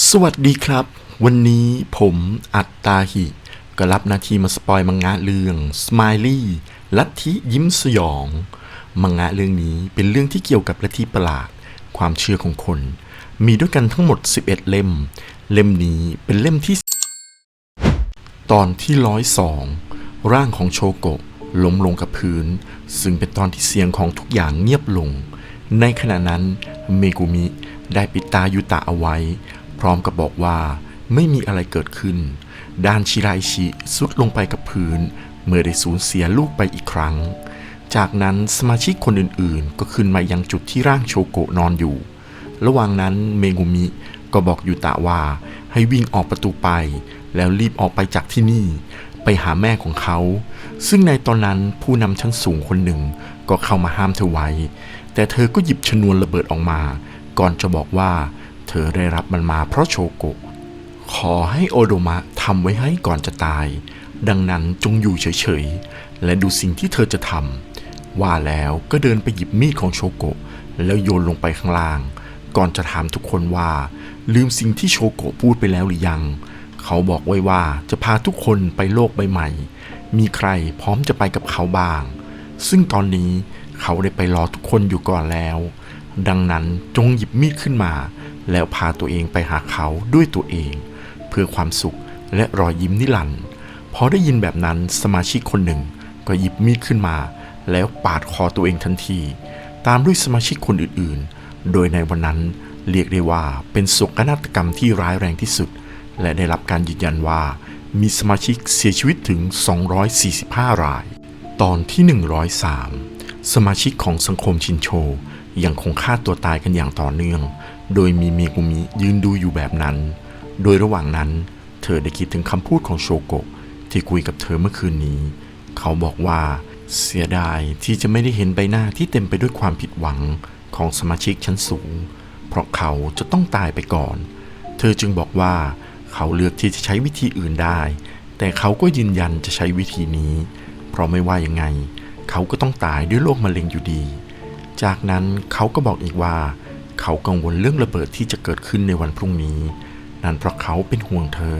สวัสดีครับ วันนี้ผมอัตตาหิ ก็รับหนาทีมาสปอยมังงะเรื่อง Smiley ลัทธิยิ้มสยอง มังงะเรื่องนี้เป็นเรื่องที่เกี่ยวกับลัทธิประหลาด ความเชื่อของคน มีด้วยกันทั้งหมด 11 เล่ม เล่มนี้เป็นเล่มที่ ตอนที่ร้อยสองร่างของโชโกะล้มลงกับพื้น ซึ่งเป็นตอนที่เสียงของทุกอย่างเงียบลง ในขณะนั้นเมกุมิได้ปิดตายุตะเอาไว้ พร้อมกับบอกว่าไม่มีอะไรเกิดขึ้น ด้านชิไรชิสุดลงไปกับพื้น เมื่อได้สูญเสียลูกไปอีกครั้ง จากนั้นสมาชิกคนอื่นๆ ก็ขึ้นมายังจุดที่ร่างโชโกะนอนอยู่ ระหว่างนั้นเมกุมิก็บอกยูตะว่าให้วิ่งออกประตูไป แล้วรีบออกไปจากที่นี่ ไปหาแม่ของเขา ซึ่งในตอนนั้นผู้นำชั้นสูงคนหนึ่งก็เข้ามาห้ามเธอไว้ แต่เธอก็หยิบชนวนระเบิดออกมา ก่อนจะบอกว่า เธอได้รับมันมาเพราะโชโกะ ขอให้โอโดมะทำไว้ให้ก่อนจะตาย ดังนั้นจงอยู่เฉยๆ และดูสิ่งที่เธอจะทำว่าแล้วก็เดินไปหยิบมีดของโชโกะ แล้วโยนลงไปข้างล่าง ก่อนจะถามทุกคนว่า ลืมสิ่งที่โชโกะพูดไปแล้วหรือยัง เขาบอกไว้ว่าจะพาทุกคนไปโลกใบใหม่ มีใครพร้อมจะไปกับเขาบ้าง ซึ่งตอนนี้เขาได้ไปรอทุกคนอยู่ก่อนแล้วดังนั้นจงหยิบมีดขึ้นมา แล้วพาตัวเองไปหาเขาด้วยตัวเอง เพื่อความสุขและรอยยิ้มนิรันดร์พอได้ยินแบบนั้นสมาชิกคนหนึ่งก็หยิบมีดขึ้นมา แล้วปาดคอตัวเองทันที ตามด้วยสมาชิกคนอื่นๆ โดยในวันนั้นเรียกได้ว่าเป็นโศกนาฏกรรมที่ร้ายแรงที่สุด และได้รับการยืนยันว่า มีสมาชิกเสียชีวิตถึง 245 ราย ตอนที่ 103 สมาชิกของสังคมชินโชยังคงฆ่าตัวตายกันอย่างต่อเนื่อง โดยมีเมียกุมิยืนดูอยู่แบบนั้น โดยระหว่างนั้น เธอได้คิดถึงคำพูดของโชโกะที่คุยกับเธอเมื่อคืนนี้ เขาบอกว่าเสียดายที่จะไม่ได้เห็นใบหน้าที่เต็มไปด้วยความผิดหวังของสมาชิกชั้นสูง เพราะเขาจะต้องตายไปก่อน เธอจึงบอกว่าเขาเลือกที่จะใช้วิธีอื่นได้ แต่เขาก็ยืนยันจะใช้วิธีนี้ เพราะไม่ว่ายังไง เขาก็ต้องตายด้วยโรคมะเร็งอยู่ดี จากนั้นเขาก็บอกอีกว่า เขากังวลเรื่องระเบิดที่จะเกิดขึ้นในวันพรุ่งนี้ นั่นเพราะเขาเป็นห่วงเธอ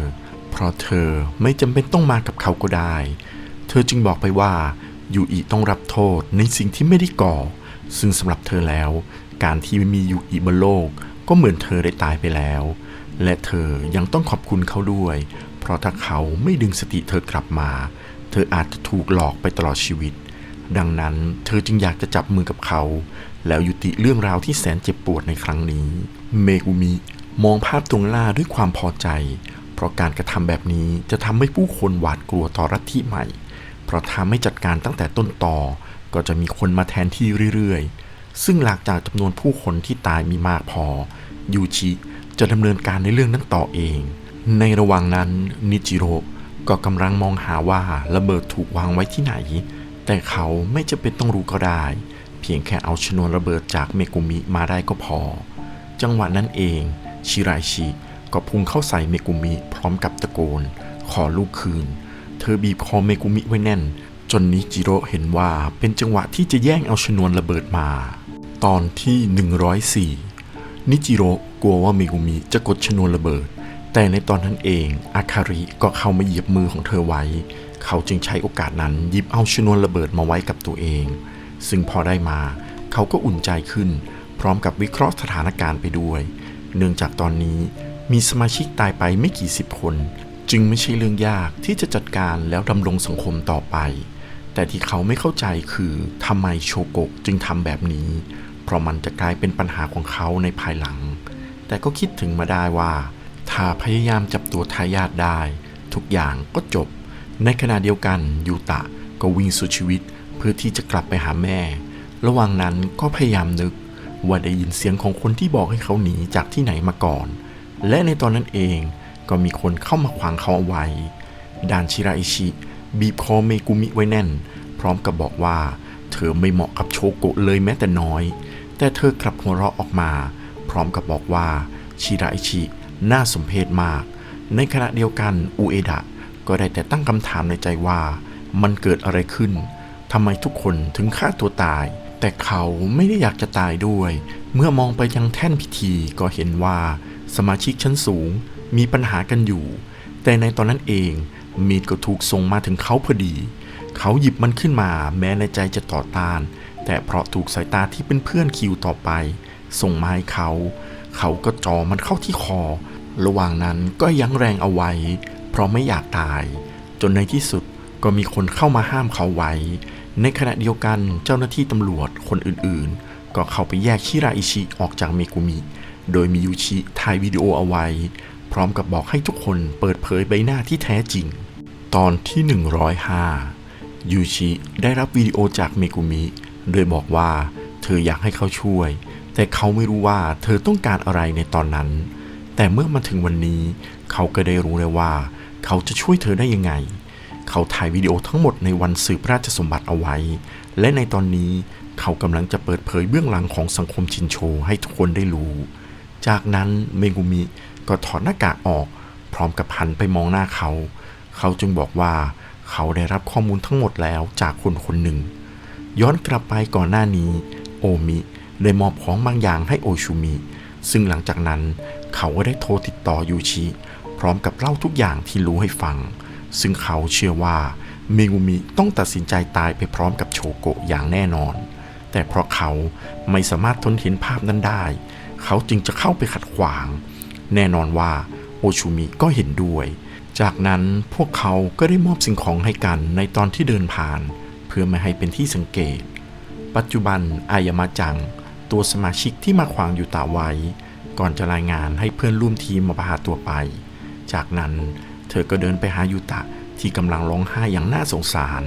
เพราะเธอไม่จำเป็นต้องมากับเขาก็ได้ เธอจึงบอกไปว่ายูอีต้องรับโทษในสิ่งที่ไม่ได้ก่อ ซึ่งสำหรับเธอแล้ว การที่ไม่มียูอีบนโลก ก็เหมือนเธอได้ตายไปแล้ว และเธอยังต้องขอบคุณเขาด้วย เพราะถ้าเขาไม่ดึงสติเธอกลับมา เธออาจจะถูกหลอกไปตลอดชีวิต ดังนั้นเธอจึงอยากจะจับมือกับเขา แล้วยุติเรื่องราวที่แสนเจ็บปวดในครั้งนี้ เมกุมิมองภาพตรงหน้าด้วยความพอใจ เพราะการกระทำแบบนี้จะทำให้ผู้คนหวาดกลัวต่อรัฐที่ใหม่ เพราะถ้าไม่จัดการตั้งแต่ต้นต่อ ก็จะมีคนมาแทนที่เรื่อยๆ ซึ่งหลังจากจำนวนผู้คนที่ตายมีมากพอ ยูชิจะดำเนินการในเรื่องนั้นต่อเอง ในระหว่างนั้นนิจิโร่ก็กำลังมองหาว่าระเบิดถูกวางไว้ที่ไหน แต่เขาไม่จะเป็นต้องรู้ก็ได้ เพียงแค่เอาชนวนระเบิดจากเมกุมิมาได้ก็พอ จังหวะนั้นเอง ชิไรชิก็พุ่งเข้าใส่เมกุมิพร้อมกับตะโกน ขอลูกคืน เธอบีบคอเมกุมิไว้แน่น จนนิจิโร่เห็นว่าเป็นจังหวะที่จะแย่งเอาชนวนระเบิดมา ตอนที่ 104 นิจิโร่กลัวว่าเมกุมิจะกดชนวนระเบิด แต่ในตอนนั้นเองอาคาริก็เข้ามาเหยียบมือของเธอไว้ เขาจึงใช้โอกาสนั้นหยิบเอาชนวนระเบิดมาไว้กับตัวเอง ซึ่งพอได้มา เขาก็อุ่นใจขึ้น พร้อมกับวิเคราะห์สถานการณ์ไปด้วย เนื่องจากตอนนี้มีสมาชิกตายไปไม่กี่สิบคน จึงไม่ใช่เรื่องยากที่จะจัดการแล้วดำรงสังคมต่อไป แต่ที่เขาไม่เข้าใจคือทำไมโชโกะจึงทำแบบนี้ เพราะมันจะกลายเป็นปัญหาของเขาในภายหลัง แต่ก็คิดถึงมาได้ว่า ถ้าพยายามจับตัวทายาทได้ ทุกอย่างก็จบ ในขณะเดียวกันยูตะก็วิ่งสุดชีวิต พื่อที่จะกลับไปหาแม่ ระหว่างนั้นก็พยายามนึกว่าได้ยินเสียงของคนที่บอกให้เขาหนีจากที่ไหนมาก่อน และในตอนนั้นเองก็มีคนเข้ามาขวางเขาเอาไว้ดานชิราอิชิ บีบคอเมกุมิไว้แน่น พร้อมกับบอกว่า เธอไม่เหมาะกับโชโกะเลยแม้แต่น้อย แต่เธอกลับหัวเราะออกมา พร้อมกับบอกว่าชิราอิชิน่าสมเพชมาก ในขณะเดียวกันอุเอดะก็ได้แต่ตั้งคำถามในใจว่า มันเกิดอะไรขึ้น ทำไมทุกคนถึงฆ่าตัวตาย แต่เขาไม่ได้อยากจะตายด้วย เมื่อมองไปยังแท่นพิธีก็เห็นว่าสมาชิกชั้นสูงมีปัญหากันอยู่ แต่ในตอนนั้นเองมีดก็ถูกส่งมาถึงเขาพอดี เขาหยิบมันขึ้นมาแม้ในใจจะต่อต้าน แต่เพราะถูกสายตาที่เป็นเพื่อนคิวต่อไป ส่งมาให้เขา เขาก็จ่อมันเข้าที่คอ ระหว่างนั้นก็ยั้งแรงเอาไว้ เพราะไม่อยากตาย จนในที่สุดก็มีคนเข้ามาห้ามเขาไว้ ในขณะเดียวกันเจ้าหน้าที่ตำรวจคนอื่นๆ ก็เข้าไปแยกชิราอิชิออกจากเมกุมิ โดยมียูชิถ่ายวิดีโอเอาไว้ พร้อมกับบอกให้ทุกคนเปิดเผยใบหน้าที่แท้จริง ตอนที่ 105 ยูชิได้รับวิดีโอจากเมกุมิ โดยบอกว่าเธออยากให้เขาช่วย แต่เขาไม่รู้ว่าเธอต้องการอะไรในตอนนั้น แต่เมื่อมาถึงวันนี้ เขาก็ได้รู้แล้วว่า เขาจะช่วยเธอได้ยังไง เขาถ่ายวิดีโอทั้งหมดในวันสืบราชสมบัติเอาไว้ และในตอนนี้เขากำลังจะเปิดเผยเบื้องหลังของสังคมชินโชให้ทุกคนได้รู้ จากนั้นเมกุมิก็ถอดหน้ากากออก พร้อมกับหันไปมองหน้าเขา เขาจึงบอกว่าเขาได้รับข้อมูลทั้งหมดแล้วจากคนคนหนึ่ง ย้อนกลับไปก่อนหน้านี้ โอมิได้มอบของบางอย่างให้โอชูมิ ซึ่งหลังจากนั้นเขาก็ได้โทรติดต่อยูชิ พร้อมกับเล่าทุกอย่างที่รู้ให้ฟัง ซึ่งเขาเชื่อว่าเมกุมิต้องตัดสินใจตายไปพร้อมกับโชโกะอย่างแน่นอน แต่เพราะเขาไม่สามารถทนเห็นภาพนั้นได้ เขาจึงจะเข้าไปขัดขวาง แน่นอนว่าโอชูมิก็เห็นด้วย จากนั้นพวกเขาก็ได้มอบสิ่งของให้กันในตอนที่เดินผ่าน เพื่อไม่ให้เป็นที่สังเกต ปัจจุบันอายามาจัง ตัวสมาชิกที่มาขวางอยู่ตาไว้ ก่อนจะรายงานให้เพื่อนร่วมทีมมาพาตัวไป จากนั้น เธอก็เดินไปหายูตะที่กำลังร้องไห้อย่างน่าสงสาร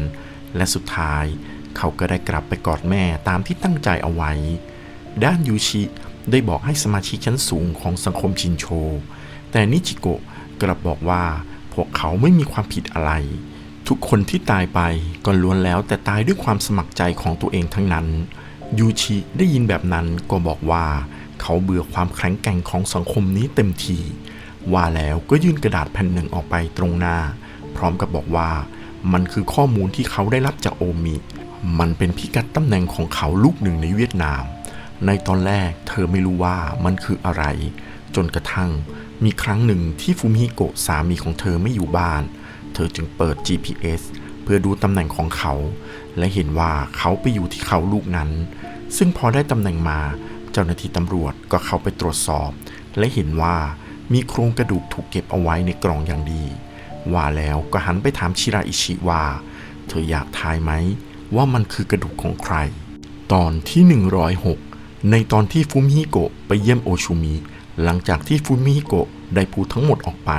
และสุดท้าย เขาก็ได้กลับไปกอดแม่ตามที่ตั้งใจเอาไว้ ด้านยูชิได้บอกให้สมาชิกชั้นสูงของสังคมชินโช แต่นิจิโกะกลับบอกว่าพวกเขาไม่มีความผิดอะไร ทุกคนที่ตายไปก็ล้วนแล้วแต่ตายด้วยความสมัครใจของตัวเองทั้งนั้น ยูชิได้ยินแบบนั้นก็บอกว่า เขาเบื่อความแข็งแกร่งของสังคมนี้เต็มที ว่าแล้วก็ยื่นกระดาษแผ่นหนึ่งออกไปตรงหน้า พร้อมกับบอกว่า มันคือข้อมูลที่เขาได้รับจากโอมิ มันเป็นพิกัดตำแหน่งของเขาลูกหนึ่งในเวียดนาม ในตอนแรกเธอไม่รู้ว่ามันคืออะไร จนกระทั่ง มีครั้งหนึ่งที่ฟูมิโกะสามีของเธอไม่อยู่บ้าน เธอจึงเปิด GPS เพื่อดูตำแหน่งของเขา และเห็นว่าเขาไปอยู่ที่เขาลูกนั้น ซึ่งพอได้ตำแหน่งมา เจ้าหน้าที่ตำรวจก็เข้าไปตรวจสอบ และเห็นว่า มีโครงกระดูกถูกเก็บเอาไว้ในกล่องอย่างดี ว่าแล้วก็หันไปถามชิราอิชิว่า เธออยากทายไหม ว่ามันคือกระดูกของใคร ตอนที่ 106 ในตอนที่ฟูมิฮิโกะไปเยี่ยมโอชูมิหลังจากที่ฟูมิฮิโกะได้พูดทั้งหมดออกไป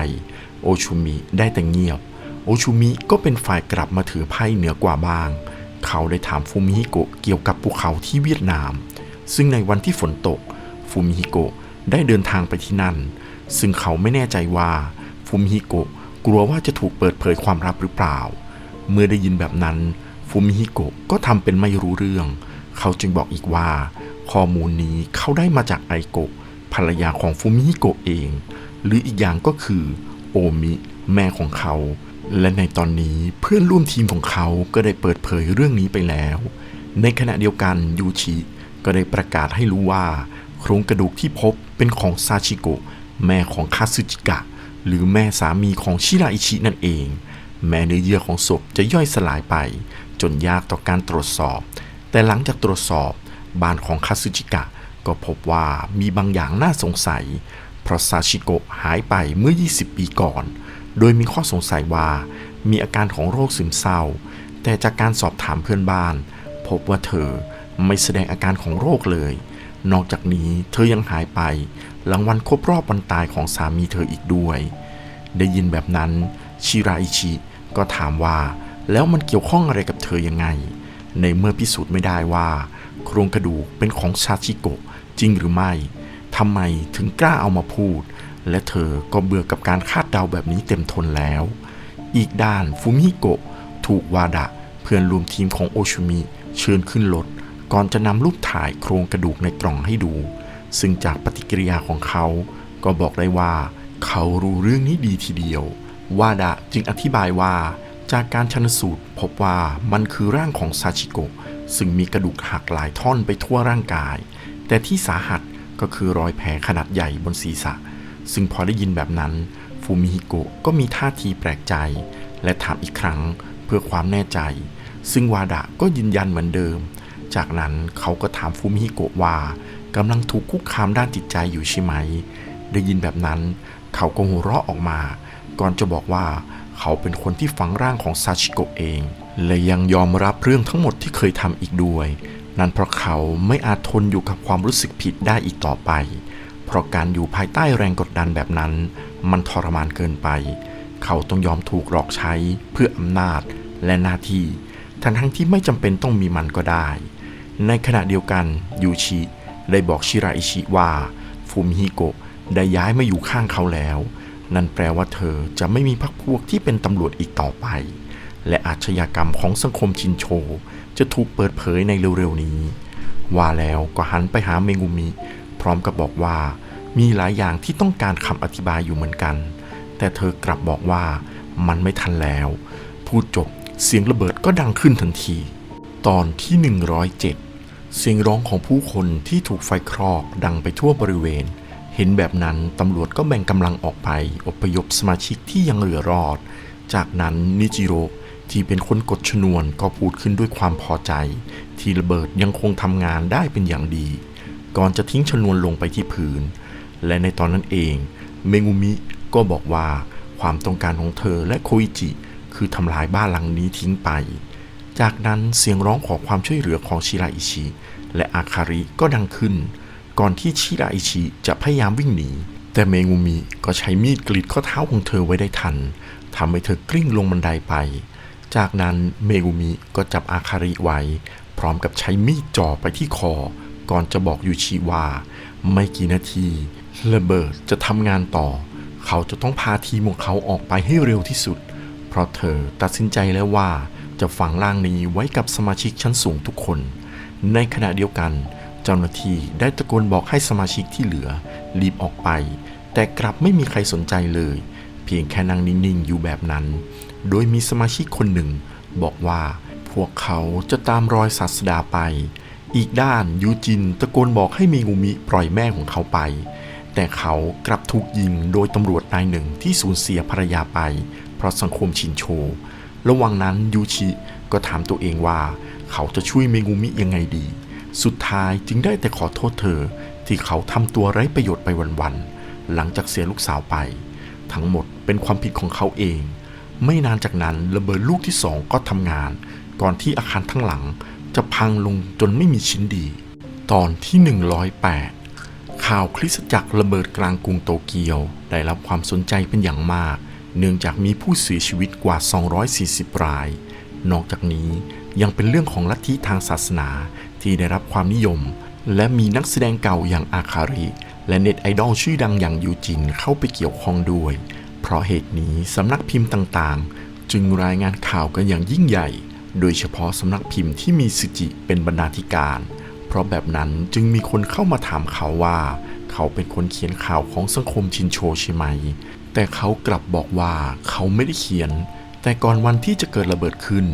โอชูมิได้แต่เงียบ โอชูมิก็เป็นฝ่ายกลับมาถือไพ่เหนือกว่าบ้าง เขาได้ถามฟูมิฮิโกะเกี่ยวกับภูเขาที่เวียดนาม ซึ่งในวันที่ฝนตกฟูมิฮิโกะได้เดินทางไปที่นั่น ซึ่งเขาไม่แน่ใจว่าฟูมิฮิโกะกลัวว่าจะถูกเปิดเผยความลับหรือเปล่า เมื่อได้ยินแบบนั้นฟูมิฮิโกะก็ทำเป็นไม่รู้เรื่อง เขาจึงบอกอีกว่า ข้อมูลนี้เขาได้มาจากไอโกะภรรยาของฟูมิฮิโกะเอง หรืออีกอย่างก็คือโอมิ แม่ของเขา และในตอนนี้เพื่อนร่วมทีมของเขาก็ได้เปิดเผยเรื่องนี้ไปแล้ว ในขณะเดียวกันยูชิก็ได้ประกาศให้รู้ว่า โครงกระดูกที่พบเป็นของซาชิโกะ แม่ของคาซึจิกะ หรือแม่สามีของชิราอิชินั่นเอง แม้เนื้อเยื่อของศพจะย่อยสลายไป จนยากต่อการตรวจสอบ แต่หลังจากตรวจสอบบ้านของคาซึจิกะ ก็พบว่ามีบางอย่างน่าสงสัย เพราะซาชิโกะหายไปเมื่อ 20 ปีก่อน โดยมีข้อสงสัยว่ามีอาการของโรคซึมเศร้า แต่จากการสอบถามเพื่อนบ้าน พบว่าเธอไม่แสดงอาการของโรคเลย นอกจากนี้เธอยังหายไป หลังวันครบรอบวันตายของสามีเธออีกด้วย ได้ยินแบบนั้นชิราอิชิก็ถามว่า แล้วมันเกี่ยวข้องอะไรกับเธอยังไง ในเมื่อพิสูจน์ไม่ได้ว่า โครงกระดูกเป็นของซาชิโกะจริงหรือไม่ทำไมถึงกล้าเอามาพูด และเธอก็เบื่อกับการคาดเดาแบบนี้เต็มทนแล้ว อีกด้านฟูมิโกะถูกวาดะเพื่อนรวมทีมของโอชูมิเชิญขึ้นรถ ก่อนจะนำรูปถ่ายโครงกระดูกในกล่องให้ดู ซึ่งจากปฏิกิริยาของเขา ก็บอกได้ว่า เขารู้เรื่องนี้ดีทีเดียว วาดะจึงอธิบายว่า จากการชันสูตรพบว่ามันคือร่างของซาชิโกะซึ่งมีกระดูกหักหลายท่อนไปทั่วร่างกาย แต่ที่สาหัสก็คือรอยแผลขนาดใหญ่บนศีรษะ ซึ่งพอได้ยินแบบนั้น ฟูมิฮิโกะก็มีท่าทีแปลกใจ และถามอีกครั้งเพื่อความแน่ใจ ซึ่งวาดะก็ยืนยันเหมือนเดิม จากนั้นเขาก็ถามฟูมิฮิโกะว่ากำลังถูกคุกคามด้านจิตใจอยู่ใช่ไหม ได้ยินแบบนั้น เขาก็หัวเราะออกมา ก่อนจะบอกว่าเขาเป็นคนที่ฝังร่างของซาชิโกะเอง และยังยอมรับเรื่องทั้งหมดที่เคยทำอีกด้วย นั่นเพราะเขาไม่อาจทนอยู่กับความรู้สึกผิดได้อีกต่อไป เพราะการอยู่ภายใต้แรงกดดันแบบนั้น มันทรมานเกินไป เขาต้องยอมถูกหลอกใช้เพื่ออำนาจและหน้าที่ทั้งทั้งที่ไม่จำเป็นต้องมีมันก็ได้ ในขณะเดียวกันยูชิได้บอกชิราอิชิว่าฟูมิฮิโกะได้ย้ายมาอยู่ข้างเขาแล้ว นั่นแปลว่าเธอจะไม่มีพรรคพวกที่เป็นตำรวจอีกต่อไป และอาชญากรรมของสังคมชินโช จะถูกเปิดเผยในเร็วๆนี้ ว่าแล้วก็หันไปหาเมงุมิ พร้อมกับบอกว่า มีหลายอย่างที่ต้องการคำอธิบายอยู่เหมือนกัน แต่เธอกลับบอกว่ามันไม่ทันแล้ว พูดจบเสียงระเบิดก็ดังขึ้นทันที ตอนที่ 107 เสียงร้องของผู้คนที่ถูกไฟคลอกดังไปทั่วบริเวณ เห็นแบบนั้นตำรวจก็แบ่งกำลังออกไปอพยพสมาชิกที่ยังเหลือรอด จากนั้นนิจิโร่ที่เป็นคนกดชนวนก็พูดขึ้นด้วยความพอใจ ที่ระเบิดยังคงทำงานได้เป็นอย่างดี ก่อนจะทิ้งชนวนลงไปที่พื้น และในตอนนั้นเอง เมงุมิก็บอกว่าความต้องการของเธอและโคอิจิ คือทำลายบ้านหลังนี้ทิ้งไป จากนั้นเสียงร้องขอความช่วยเหลือของชิราอิชิและอาคาริก็ดังขึ้น ก่อนที่ชิราอิชิจะพยายามวิ่งหนี แต่เมงุมิก็ใช้มีดกรีดข้อเท้าของเธอไว้ได้ทันทำให้เธอกลิ้งลงบันไดไป จากนั้นเมงุมิก็จับอาคาริไว้ พร้อมกับใช้มีดจ่อไปที่คอ ก่อนจะบอกยูชิว่า ไม่กี่นาทีระเบิดจะทำงานต่อ เขาจะต้องพาทีมของเขาออกไปให้เร็วที่สุด เพราะเธอตัดสินใจแล้วว่า จะฝังร่างนี้ไว้กับสมาชิกชั้นสูงทุกคน ในขณะเดียวกัน เจ้าหน้าที่ได้ตะโกนบอกให้สมาชิกที่เหลือ รีบออกไป แต่กลับไม่มีใครสนใจเลย เพียงแค่นั่งนิ่งๆอยู่แบบนั้น โดยมีสมาชิกคนหนึ่ง บอกว่าพวกเขาจะตามรอยศาสดาไป อีกด้านยูจินตะโกนบอกให้มีงูมิปล่อยแม่ของเขาไป แต่เขากลับถูกยิงโดยตำรวจนายหนึ่งที่สูญเสียภรรยาไป เพราะสังคมชินโช ระหว่างนั้นยูชิก็ถามตัวเองว่า เขาจะช่วยเมงูมิยังไงดี สุดท้ายจึงได้แต่ขอโทษเธอที่เขาทำตัวไร้ประโยชน์ไปวันๆ หลังจากเสียลูกสาวไป ทั้งหมดเป็นความผิดของเขาเอง ไม่นานจากนั้นระเบิดลูกที่สองก็ทำงาน ก่อนที่อาคารทั้งหลังจะพังลงจนไม่มีชิ้นดี ตอนที่ 108ข่าวคริสตจักรระเบิดกลางกรุงโตเกียว ได้รับความสนใจเป็นอย่างมาก เนื่องจากมีผู้เสียชีวิตกว่า 240 ราย นอกจากนี้ยังเป็นเรื่องของลัทธิทางศาสนาที่ได้รับความนิยม และมีนักแสดงเก่าอย่างอาคาริ และเน็ตไอดอลชื่อดังอย่างยูจินเข้าไปเกี่ยวข้องด้วย เพราะเหตุนี้สำนักพิมพ์ต่างๆ จึงรายงานข่าวกันอย่างยิ่งใหญ่ โดยเฉพาะสำนักพิมพ์ที่มีสึจิเป็นบรรณาธิการ เพราะแบบนั้นจึงมีคนเข้ามาถามเขาว่า เขาเป็นคนเขียนข่าวของสังคมชินโชใช่ไหม แต่เขากลับบอกว่าเขาไม่ได้เขียน แต่ก่อนวันที่จะเกิดระเบิดขึ้น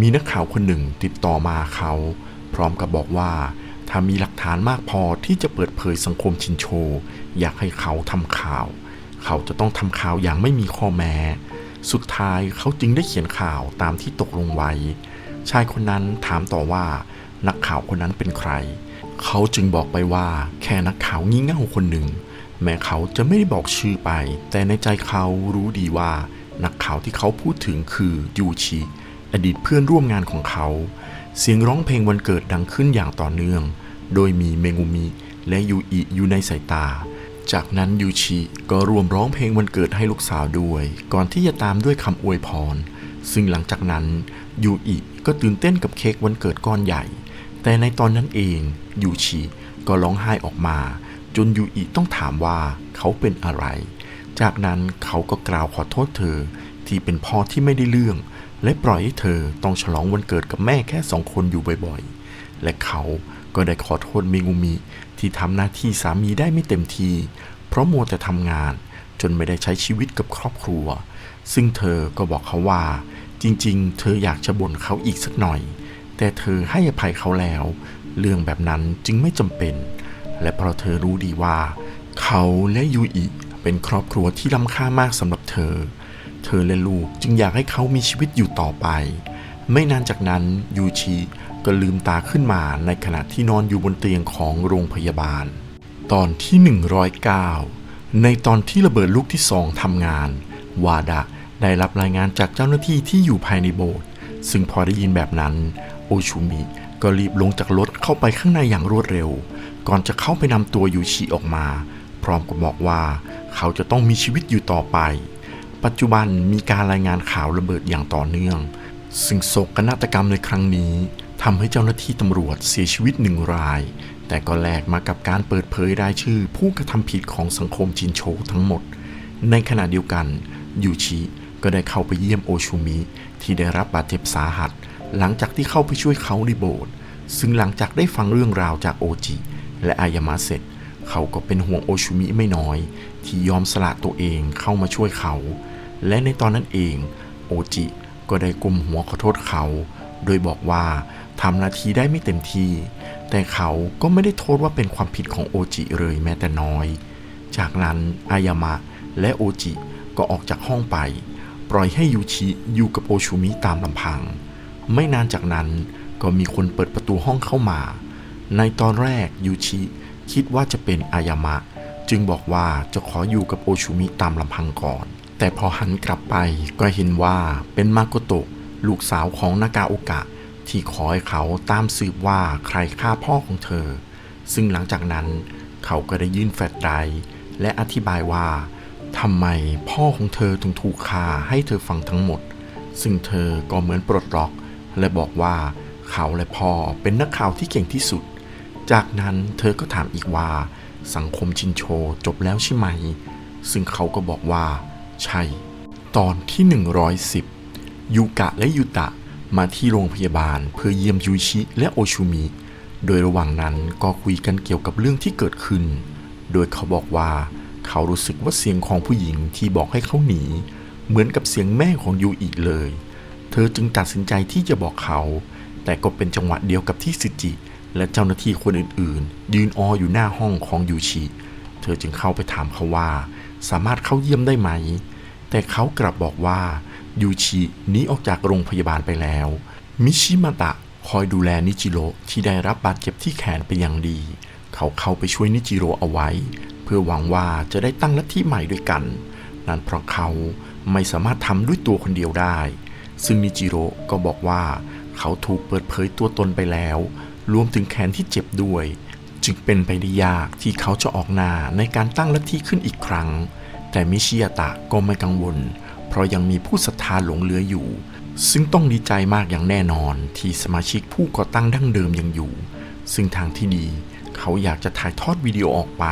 มีนักข่าวคนหนึ่งติดต่อมาเขา พร้อมกับบอกว่า ถ้ามีหลักฐานมากพอที่จะเปิดเผยสังคมชินโช อยากให้เขาทำข่าว เขาจะต้องทำข่าวอย่างไม่มีข้อแม้ สุดท้ายเขาจึงได้เขียนข่าวตามที่ตกลงไว้ ชายคนนั้นถามต่อว่า นักข่าวคนนั้นเป็นใคร เขาจึงบอกไปว่าแค่นักข่าวงี่เง่าคนหนึ่ง แม้เขาจะไม่ได้บอกชื่อไป แต่ในใจเขารู้ดีว่า นักข่าวที่เขาพูดถึงคือยูชิอดีตเพื่อนร่วมงานของเขา เสียงร้องเพลงวันเกิดดังขึ้นอย่างต่อเนื่อง โดยมีเมงุมิและยูอิอยู่ในสายตา จากนั้นยูชิก็รวมร้องเพลงวันเกิดให้ลูกสาวด้วย ก่อนที่จะตามด้วยคำอวยพร ซึ่งหลังจากนั้นยูอิก็ตื่นเต้นกับเค้กวันเกิดก้อนใหญ่ แต่ในตอนนั้นเองยูชิก็ร้องไห้ออกมา จนยูอิต้องถามว่าเขาเป็นอะไร จากนั้นเขาก็กล่าวขอโทษเธอที่เป็นพ่อที่ไม่ได้เรื่อง และปล่อยให้เธอต้องฉลองวันเกิดกับแม่แค่สองคนอยู่บ่อยๆ และเขาก็ได้ขอโทษเมงุมิที่ทำหน้าที่สามีได้ไม่เต็มทีเพราะมัวแต่ทำงานจนไม่ได้ใช้ชีวิตกับครอบครัว ซึ่งเธอก็บอกเขาว่า จริงๆ เธออยากจะบ่นเขาอีกสักหน่อย แต่เธอให้อภัยเขาแล้ว เรื่องแบบนั้นจึงไม่จำเป็น และเพราะเธอรู้ดีว่า เขาและยูอิเป็นครอบครัวที่ล้ำค่ามากสำหรับเธอ เธอและลูกจึงอยากให้เขามีชีวิตอยู่ต่อไป ไม่นานจากนั้นยูชิก็ลืมตาขึ้นมาในขณะที่นอนอยู่บนเตียงของโรงพยาบาล ตอนที่ 109 ในตอนที่ระเบิดลูกที่สองทำงาน วาดะได้รับรายงานจากเจ้าหน้าที่ที่อยู่ภายในโบสถ์ซึ่งพอได้ยินแบบนั้น โอชูมิก็รีบลงจากรถเข้าไปข้างในอย่างรวดเร็ว ก่อนจะเข้าไปนำตัวยูชิออกมา พร้อมกับบอกว่า เขาจะต้องมีชีวิตอยู่ต่อไป ปัจจุบันมีการรายงานข่าวระเบิดอย่างต่อเนื่อง ซึ่งโศกนาฏกรรมในครั้งนี้ทำให้เจ้าหน้าที่ตำรวจเสียชีวิตหนึ่งราย แต่ก็แลกมากับการเปิดเผยรายชื่อ ผู้กระทำผิดของสังคมจินโชทั้งหมด ในขณะเดียวกันยูชิก็ได้เข้าไปเยี่ยมโอชูมิที่ได้รับบาดเจ็บสาหัส หลังจากที่เข้าไปช่วยเขาในโบสถ์ซึ่งหลังจากได้ฟังเรื่องราวจากโอจิ และอายามะเสร็จ เขาก็เป็นห่วงโอชูมิไม่น้อย ที่ยอมสละตัวเองเข้ามาช่วยเขา และในตอนนั้นเองโอจิก็ได้ก้มหัวขอโทษเขา โดยบอกว่าทำนาทีได้ไม่เต็มที่ แต่เขาก็ไม่ได้โทษว่าเป็นความผิดของโอจิเลยแม้แต่น้อย จากนั้นอายามะและโอจิก็ออกจากห้องไป ปล่อยให้ยูชิอยู่กับโอชูมิตามลำพัง ไม่นานจากนั้นก็มีคนเปิดประตูห้องเข้ามา ในตอนแรกยูชิคิดว่าจะเป็นอายามะ จึงบอกว่าจะขออยู่กับโอชูมิตามลำพังก่อน แต่พอหันกลับไปก็เห็นว่าเป็นมาโกโตะลูกสาวของนากาโอกะ ที่ขอให้เขาตามสืบว่าใครฆ่าพ่อของเธอ ซึ่งหลังจากนั้นเขาก็ได้ยื่นแฟลชไดร์และอธิบายว่าทำไมพ่อของเธอถึงถูกฆ่าให้เธอฟังทั้งหมด ซึ่งเธอก็เหมือนปลดล็อก และบอกว่าเขาและพ่อเป็นนักข่าวที่เก่งที่สุด จากนั้นเธอก็ถามอีกว่า สังคมชินโชจบแล้วใช่ไหม ซึ่งเขาก็บอกว่า ใช่ ตอนที่ 110 ยูกะและยูตะมาที่โรงพยาบาลเพื่อเยี่ยมยูชิและโอชูมิ โดยระหว่างนั้นก็คุยกันเกี่ยวกับเรื่องที่เกิดขึ้น โดยเขาบอกว่า เขารู้สึกว่าเสียงของผู้หญิงที่บอกให้เขาหนี เหมือนกับเสียงแม่ของยูอีเลย เธอจึงตัดสินใจที่จะบอกเขา แต่ก็เป็นจังหวะเดียวกับที่ซิจิ และเจ้าหน้าที่คนอื่นๆ ยืนอออยู่หน้าห้องของยูชิ เธอจึงเข้าไปถามเขาว่า สามารถเข้าเยี่ยมได้ไหม แต่เขากลับบอกว่ายูชิหนีออกจากโรงพยาบาลไปแล้ว มิชิมาตะคอยดูแลนิจิโร่ที่ได้รับบาดเจ็บที่แขนเป็นอย่างดี เขาเข้าไปช่วยนิจิโร่เอาไว้ เพื่อหวังว่าจะได้ตั้งลัทธิใหม่ด้วยกัน นั่นเพราะเขาไม่สามารถทำด้วยตัวคนเดียวได้ ซึ่งนิจิโร่ก็บอกว่าเขาถูกเปิดเผยตัวตนไปแล้ว รวมถึงแขนที่เจ็บด้วย จึงเป็นไปได้ยากที่เขาจะออกหน้าในการตั้งลัทธิขึ้นอีกครั้ง แต่มิชิยาตะก็ไม่กังวล เพราะยังมีผู้ศรัทธาหลงเหลืออยู่ ซึ่งต้องดีใจมากอย่างแน่นอนที่สมาชิกผู้ก่อตั้งดั้งเดิมยังอยู่ ซึ่งทางที่ดี เขาอยากจะถ่ายทอดวิดีโอออกไป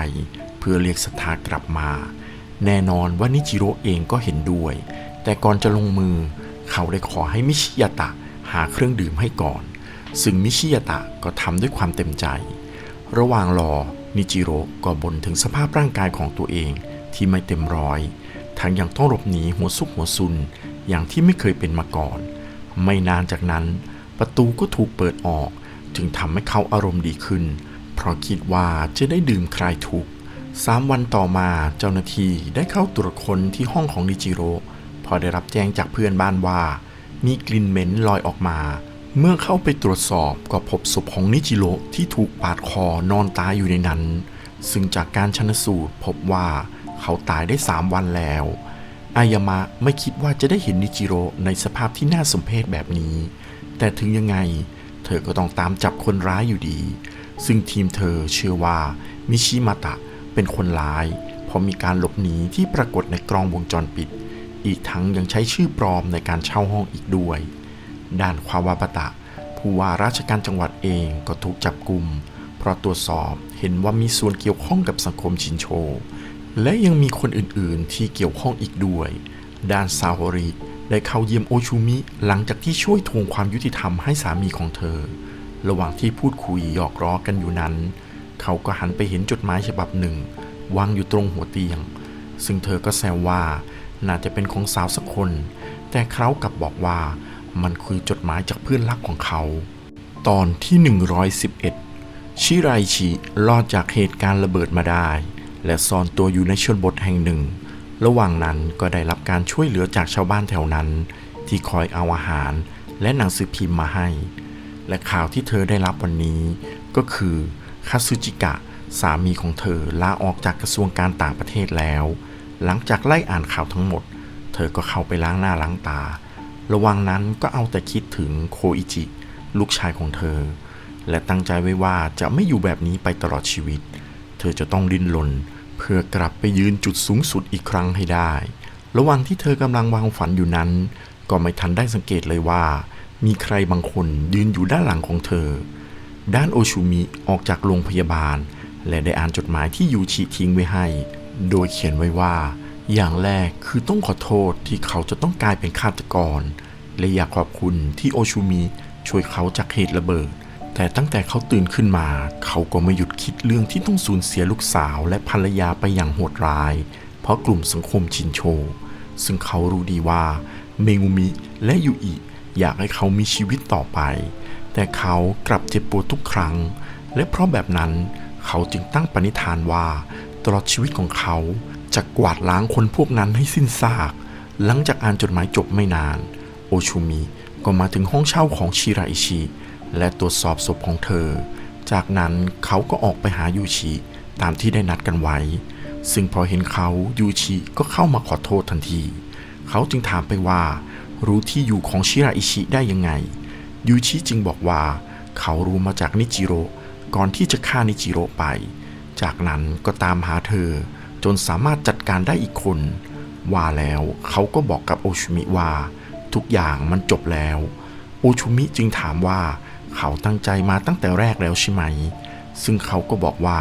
เพื่อเรียกศรัทธากลับมา แน่นอนว่านิจิโร่เองก็เห็นด้วย แต่ก่อนจะลงมือ เขาได้ขอให้มิชิยาตะหาเครื่องดื่มให้ก่อน ซึ่งมิชิยาตะก็ทำด้วยความเต็มใจ ระหว่างรอนิจิโร่ก็บ่นถึงสภาพร่างกายของตัวเองที่ไม่เต็มร้อย ทั้งยังต้องหลบหนีหัวซุกหัวซุนอย่างที่ไม่เคยเป็นมาก่อน ไม่นานจากนั้น ประตูก็ถูกเปิดออก จึงทำให้เขาอารมณ์ดีขึ้น เพราะคิดว่าจะได้ดื่มคลายทุกข์สามวันต่อมาเจ้าหน้าที่ได้เข้าตรวจค้นที่ห้องของนิจิโร่พอได้รับแจ้งจากเพื่อนบ้านว่า มีกลิ่นเหม็นลอยออกมา เมื่อเข้าไปตรวจสอบก็พบศพของนิจิโร่ที่ถูกปาดคอนอนตายอยู่ในนั้น ซึ่งจากการชันสูตรพบว่าเขาตายได้สามวันแล้ว อายามะไม่คิดว่าจะได้เห็นนิจิโร่ในสภาพที่น่าสมเพชแบบนี้ แต่ถึงยังไง เธอก็ต้องตามจับคนร้ายอยู่ดี ซึ่งทีมเธอเชื่อว่ามิชิมาตะเป็นคนร้ายเพราะมีการหลบหนีที่ปรากฏในกล้องวงจรปิด อีกทั้งยังใช้ชื่อปลอมในการเช่าห้องอีกด้วย ด้านความวาบตะ ผู้ว่าราชการจังหวัดเองก็ถูกจับกลุ่ม เพราะตรวจสอบเห็นว่ามีส่วนเกี่ยวข้องกับสังคมชินโช และยังมีคนอื่นๆ ที่เกี่ยวข้องอีกด้วย ด้านซาโฮริได้เข้าเยี่ยมโอชูมิ หลังจากที่ช่วยทวงความยุติธรรมให้สามีของเธอ ระหว่างที่พูดคุยหยอกล้อกันอยู่นั้น เขาก็หันไปเห็นจดหมายฉบับหนึ่งวางอยู่ตรงหัวเตียง ซึ่งเธอก็แซวว่าน่าจะเป็นของสาวสักคน แต่เขากลับบอกว่า มันคือจดหมายจากเพื่อนรักของเขา ตอนที่ 111 ชิไรชิรอดจากเหตุการณ์ระเบิดมาได้ และซ่อนตัวอยู่ในชนบทแห่งหนึ่ง ระหว่างนั้นก็ได้รับการช่วยเหลือจากชาวบ้านแถวนั้น ที่คอยเอาอาหารและหนังสือพิมพ์มาให้ และข่าวที่เธอได้รับวันนี้ ก็คือคาซึจิกะสามีของเธอลาออกจากกระทรวงการต่างประเทศแล้ว หลังจากไล่อ่านข่าวทั้งหมด เธอก็เข้าไปล้างหน้าล้างตา ระหว่างนั้นก็เอาแต่คิดถึงโคอิจิ ลูกชายของเธอ และตั้งใจไว้ว่าจะไม่อยู่แบบนี้ไปตลอดชีวิต เธอจะต้องดิ้นรนเพื่อกลับไปยืนจุดสูงสุดอีกครั้งให้ได้ ระหว่างที่เธอกำลังวางฝันอยู่นั้น ก็ไม่ทันได้สังเกตเลยว่า มีใครบางคนยืนอยู่ด้านหลังของเธอ ด้านโอชูมิออกจากโรงพยาบาล และได้อ่านจดหมายที่ยูชิทิ้งไว้ให้ โดยเขียนไว้ว่า อย่างแรกคือต้องขอโทษที่เขาจะต้องกลายเป็นฆาตกร และอยากขอบคุณที่โอชูมิช่วยเขาจากเหตุระเบิด แต่ตั้งแต่เขาตื่นขึ้นมา เขาก็ไม่หยุดคิดเรื่องที่ต้องสูญเสียลูกสาวและภรรยาไปอย่างโหดร้าย เพราะกลุ่มสังคมชินโช ซึ่งเขารู้ดีว่าเมงุมิและยูอิอยากให้เขามีชีวิตต่อไป แต่เขากลับเจ็บปวดทุกครั้ง และเพราะแบบนั้นเขาจึงตั้งปณิธานว่า ตลอดชีวิตของเขา จะกวาดล้างคนพวกนั้นให้สิ้นซาก หลังจากอ่านจดหมายจบไม่นาน โอชูมิก็มาถึงห้องเช่าของชิราอิชิ และตรวจสอบศพของเธอ จากนั้นเขาก็ออกไปหายูชิตามที่ได้นัดกันไว้ ซึ่งพอเห็นเขายูชิก็เข้ามาขอโทษทันที เขาจึงถามไปว่า รู้ที่อยู่ของชิราอิชิได้ยังไง ยูชิจึงบอกว่า เขารู้มาจากนิจิโร่ก่อนที่จะฆ่านิจิโร่ไป จากนั้นก็ตามหาเธอ จนสามารถจัดการได้อีกคน ว่าแล้วเขาก็บอกกับโอชุมิว่า ทุกอย่างมันจบแล้ว โอชุมิจึงถามว่า เขาตั้งใจมาตั้งแต่แรกแล้วใช่ไหม ซึ่งเขาก็บอกว่า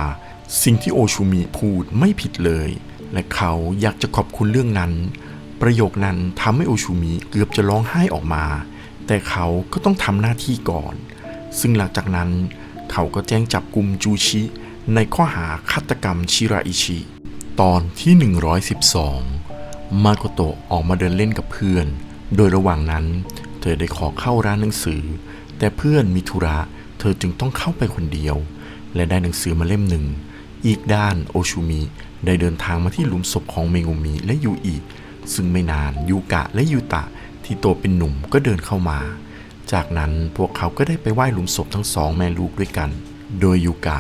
สิ่งที่โอชูมิพูดไม่ผิดเลย และเขาอยากจะขอบคุณเรื่องนั้น ประโยคนั้นทำให้โอชูมิเกือบจะร้องไห้ออกมา แต่เขาก็ต้องทำหน้าที่ก่อน ซึ่งหลังจากนั้น เขาก็แจ้งจับกลุ่มจูชิในข้อหาฆาตกรรมชิราอิชิ ตอนที่ 112 มาโกโตะออกมาเดินเล่นกับเพื่อน โดยระหว่างนั้น เธอได้ขอเข้าร้านหนังสือ แต่เพื่อนมีธุระ เธอจึงต้องเข้าไปคนเดียว และได้หนังสือมาเล่มหนึ่ง อีกด้านโอชูมิได้เดินทางมาที่หลุมศพของเมงุมิและยูอิ ซึ่งไม่นานยูกะและยูตะที่โตเป็นหนุ่มก็เดินเข้ามา จากนั้นพวกเขาก็ได้ไปไหว้หลุมศพทั้งสองแม่ลูกด้วยกัน โดยยูกะ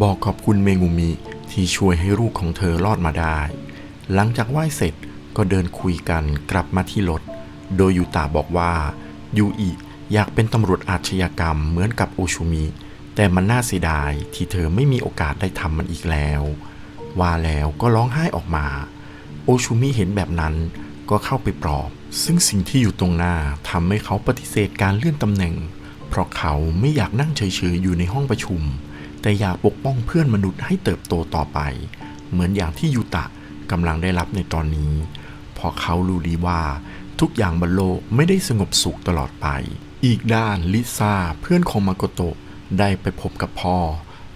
บอกขอบคุณเมงุมิ ที่ช่วยให้ลูกของเธอรอดมาได้ หลังจากไหว้เสร็จก็เดินคุยกันกลับมาที่รถ โดยยูตะบอกว่ายูอิอยากเป็นตำรวจอาชญากรรมเหมือนกับโอชูมิ แต่มันน่าเสียดายที่เธอไม่มีโอกาสได้ทำมันอีกแล้ว ว่าแล้วก็ร้องไห้ออกมา โอชูมิเห็นแบบนั้นก็เข้าไปปลอบ ซึ่งสิ่งที่อยู่ตรงหน้าทำให้เขาปฏิเสธการเลื่อนตำแหน่ง เพราะเขาไม่อยากนั่งเฉยๆอยู่ในห้องประชุม แต่อยากปกป้องเพื่อนมนุษย์ให้เติบโตต่อไป เหมือนอย่างที่ยูตะกำลังได้รับในตอนนี้ เพราะเขารู้ดีว่าทุกอย่างบนโลกไม่ได้สงบสุขตลอดไป อีกด้านลิซ่าเพื่อนของมาโกโตะได้ไปพบกับพ่อ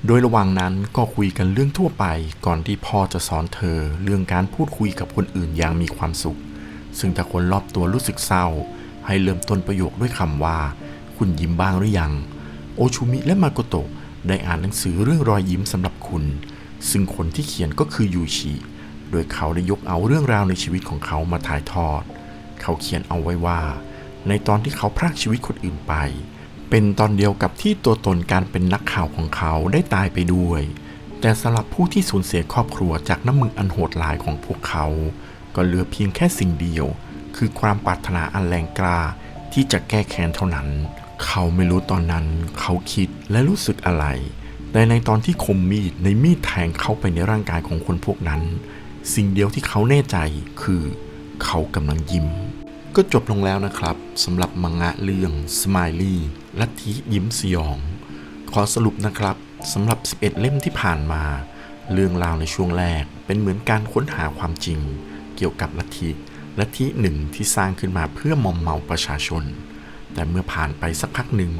โดยระหว่างนั้นก็คุยกันเรื่องทั่วไป ก่อนที่พ่อจะสอนเธอเรื่องการพูดคุยกับคนอื่นอย่างมีความสุข ซึ่งถ้าคนรอบตัวรู้สึกเศร้า ให้เริ่มต้นประโยคด้วยคำว่า คุณยิ้มบ้างหรือยัง โอชูมิและมาโกโตะ ได้อ่านหนังสือเรื่องรอยยิ้มสำหรับคุณ ซึ่งคนที่เขียนก็คือยูชิ โดยเขาได้ยกเอาเรื่องราวในชีวิตของเขามาถ่ายทอด เขาเขียนเอาไว้ว่า ในตอนที่เขาพรากชีวิตคนอื่นไป เป็นตอนเดียวกับที่ตัวตนการเป็นนักข่าวของเขาได้ตายไปด้วย แต่สำหรับผู้ที่สูญเสียครอบครัวจากน้ำมืออันโหดร้ายของพวกเขา ก็เหลือเพียงแค่สิ่งเดียว คือความปรารถนาอันแรงกล้าที่จะแก้แค้นเท่านั้น เขาไม่รู้ตอนนั้นเขาคิดและรู้สึกอะไร แต่ในตอนที่คมมีดในมีดแทงเข้าไปในร่างกายของคนพวกนั้น สิ่งเดียวที่เขาแน่ใจคือ เขากำลังยิ้ม ก็จบลงแล้วนะครับสำหรับมังงะเรื่อง Smiley ลัทธิยิ้มสยอง ขอสรุปนะครับสำหรับ 11 เล่มที่ผ่านมา เรื่องราวในช่วงแรกเป็นเหมือนการค้นหาความจริง เกี่ยวกับลัทธิลัทธิหนึ่งที่สร้างขึ้นมาเพื่อมอมเมาประชาชน แต่เมื่อผ่านไปสักพักหนึ่ง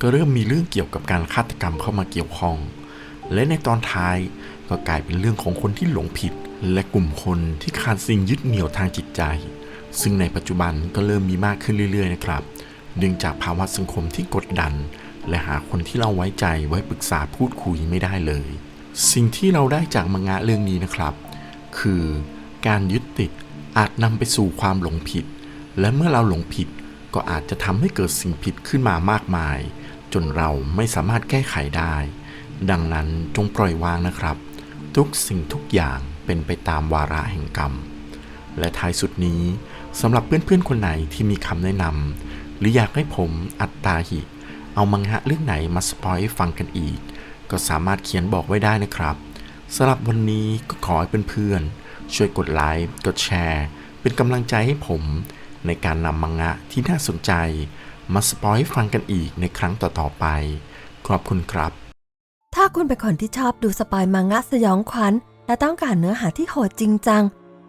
ก็เริ่มมีเรื่องเกี่ยวกับการฆาตกรรมเข้ามาเกี่ยวข้อง และในตอนท้ายก็กลายเป็นเรื่องของคนที่หลงผิด และกลุ่มคนที่ขาดสิ่งยึดเหนี่ยวทางจิตใจ ซึ่งในปัจจุบันก็เริ่มมีมากขึ้นเรื่อยๆนะครับ เนื่องจากภาวะสังคมที่กดดัน และหาคนที่เราไว้ใจไว้ปรึกษาพูดคุยไม่ได้เลย สิ่งที่เราได้จากมังงะเรื่องนี้นะครับ คือ การยึดติดอาจนำไปสู่ความหลงผิด และเมื่อเราหลงผิด ก็อาจจะทำให้เกิดสิ่งผิดขึ้นมามากมาย จนเราไม่สามารถแก้ไขได้ ดังนั้นจงปล่อยวางนะครับ ทุกสิ่งทุกอย่างเป็นไปตามวาระแห่งกรรม และท้ายสุดนี้สำหรับเพื่อนๆคนไหนที่มีคำแนะนำหรืออยากให้ผมอัตตาหิ เอามังงะเรื่องไหนมาสปอยให้ฟังกันอีก ก็สามารถเขียนบอกไว้ได้นะครับสำหรับวันนี้ก็ขอให้เพื่อนๆช่วยกดไลค์กดแชร์ เป็นกำลังใจให้ผม ในการนำมังงะที่น่าสนใจ มาสปอยฟังกันอีกในครั้งต่อๆไป ขอบคุณครับ ถ้าคุณเป็นคนที่ชอบดูสปอยมังงะสยองขวัญ และต้องการเนื้อหาที่โหดจริงจัง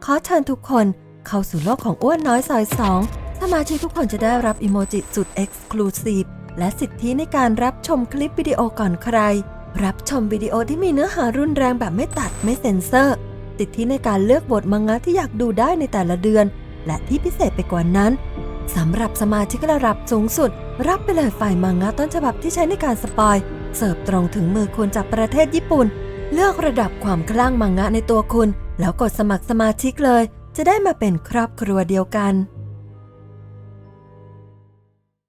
ขอเชิญทุกคนเข้าสู่โลกของอ้วนน้อยซอยสองสมาชิกทุกคนจะได้รับอิโมจิสุด Exclusive และสิทธิในการรับชมคลิปวิดีโอก่อนใคร รับชมวิดีโอที่มีเนื้อหารุนแรงแบบไม่ตัดไม่เซ็นเซอร์ สิทธิในการเลือกบทมังงะที่อยากดูได้ในแต่ละเดือน และที่พิเศษไปกว่านั้นสำหรับสมาชิกระดับสูงสุด รับไปเลยฝ่ายมังงะต้นฉบับที่ใช้ในการสปอย เสิร์ฟตรงถึงมือคุณจากประเทศญี่ปุ่น เลือกระดับความคลั่งมังงะในตัวคุณ แล้วกดสมัครสมาชิกเลย จะได้มาเป็นครอบครัวเดียวกัน